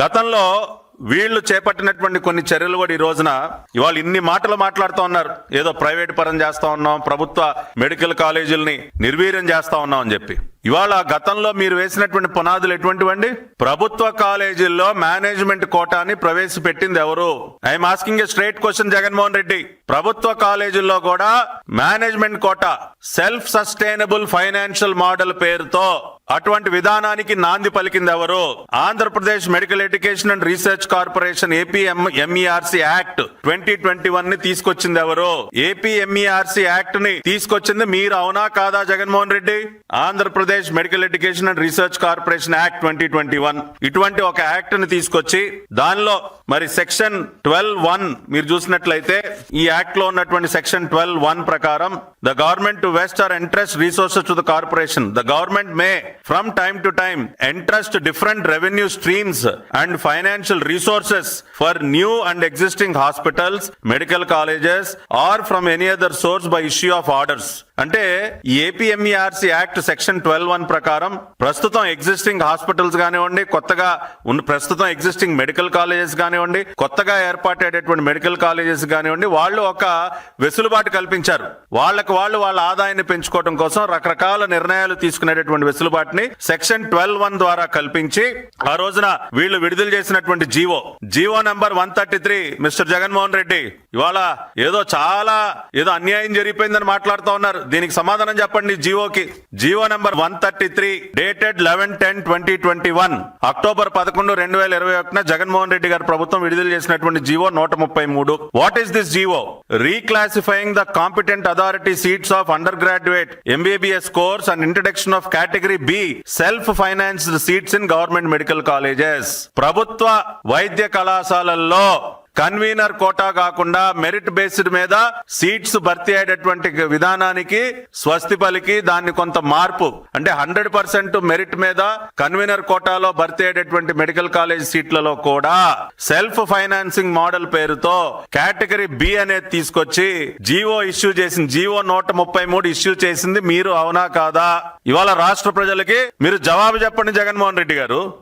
గతంలో వీళ్ళు చేపట్టినటువంటి కొన్ని చర్యలు కూడా ఈ రోజున ఇవాళ ఇన్ని మాటలు మాట్లాడుతూ ఉన్నారు. ఏదో ప్రైవేట్ పరం చేస్తా ఉన్నాం ప్రభుత్వ మెడికల్ కాలేజీలని నిర్వీర్యం చేస్తా ఉన్నాం అని చెప్పి. ఇవాళ గతంలో మీరు వేసినటువంటి పునాదులు ఎటువంటివండి? ప్రభుత్వ కాలేజీల్లో మేనేజ్మెంట్ కోటాని ప్రవేశపెట్టింది ఎవరు? I'm asking a straight question Jaganmohan Reddy. ప్రభుత్వ కాలేజీల్లో కూడా management quota self sustainable financial model పేరుతో అటువంటి విధానానికి నాంది పలికింది ఎవరు Andhra Pradesh medical education and research corporation APM act twenty twenty వన్ని తీసుకొచ్చింది ఎవరు ఏపీఎంఈఆర్సి యాక్ట్ని తీసుకొచ్చింది మీరు అవునా కాదా Jaganmohan Reddy? Andhra Pradesh medical education and research corporation act twenty twenty one ఇటువంటి ఒక యాక్ట్ని తీసుకొచ్చి దానిలో మరి సెక్షన్ ట్వెల్వ్ వన్ మీరు చూసినట్లయితే ఈ యాక్ట్ యాక్ట్లో ఉన్నటువంటి సెక్షన్ ట్వెల్వ్ వన్ ప్రకారం the government to vest or entrust resources to the corporation. The government may from time to time entrust different revenue streams and financial resources for new and existing hospitals medical colleges or from any other source by issue of orders. అంటే APMERC act section twelve one ప్రకారం ప్రస్తుతం existing hospitals కానివ్వండి కొత్తగా ఉన్న ప్రస్తుతం existing medical colleges కానివ్వండి కొత్తగా ఏర్పాటైనటువంటి medical colleges కానివ్వండి వాళ్ళు ఒక వెసులుబాటు కల్పించారు. వాళ్ళకు వాళ్ళు వాళ్ళ ఆదాయాన్ని పెంచుకోవడం కోసం రకరకాల నిర్ణయాలు తీసుకునేటటువంటి వెసులుబాటుని సెక్షన్ ట్వెల్వ్ వన్ ద్వారా కల్పించి ఆ రోజున వీళ్ళు విడుదల చేసినటువంటి GO. GO number one thirty three mister Jaganmohan Reddy. ఇవాళ ఏదో చాలా ఏదో అన్యాయం జరిగిపోయిందని మాట్లాడుతూ ఉన్నారు. దీనికి సమాధానం చెప్పండి జీవోకి. GO number one thirty three dated eleven ten twenty twenty one. October పదకొండు రెండు వేల ఇరవై ఒకటిన జగన్మోహన్ రెడ్డి గారు ప్రభుత్వం విడుదల చేసినటువంటి జియో నూట ముప్పై మూడు. What is this GO? Reclassifying the competent authority seats of undergraduate MBBS course and introduction of category B self financed seats in government medical colleges ప్రభుత్వ వైద్య కళాశాలల్లో కన్వీనర్ కోటా కాకుండా మెరిట్ బేస్డ్ మీద సీట్స్ భర్తీ అయ్యేటటువంటి విధానానికి స్వస్తి పలికి దాన్ని కొంత మార్పు. అంటే హండ్రెడ్ పర్సెంట్ మెరిట్ మీద కన్వీనర్ కోటాలో భర్తీ అయ్యేటటువంటి మెడికల్ కాలేజ్ సీట్లలో కూడా సెల్ఫ్ ఫైనాన్సింగ్ మోడల్ పేరుతో కేటగిరీ బి అనేది తీసుకొచ్చి జీవో ఇష్యూ చేసింది. జీవో నూట ముప్పై మూడు ఇష్యూ చేసింది. మీరు అవునా కాదా? ఇవాళ రాష్ట్ర ప్రజలకి మీరు జవాబు చెప్పండి జగన్మోహన్ రెడ్డి గారు.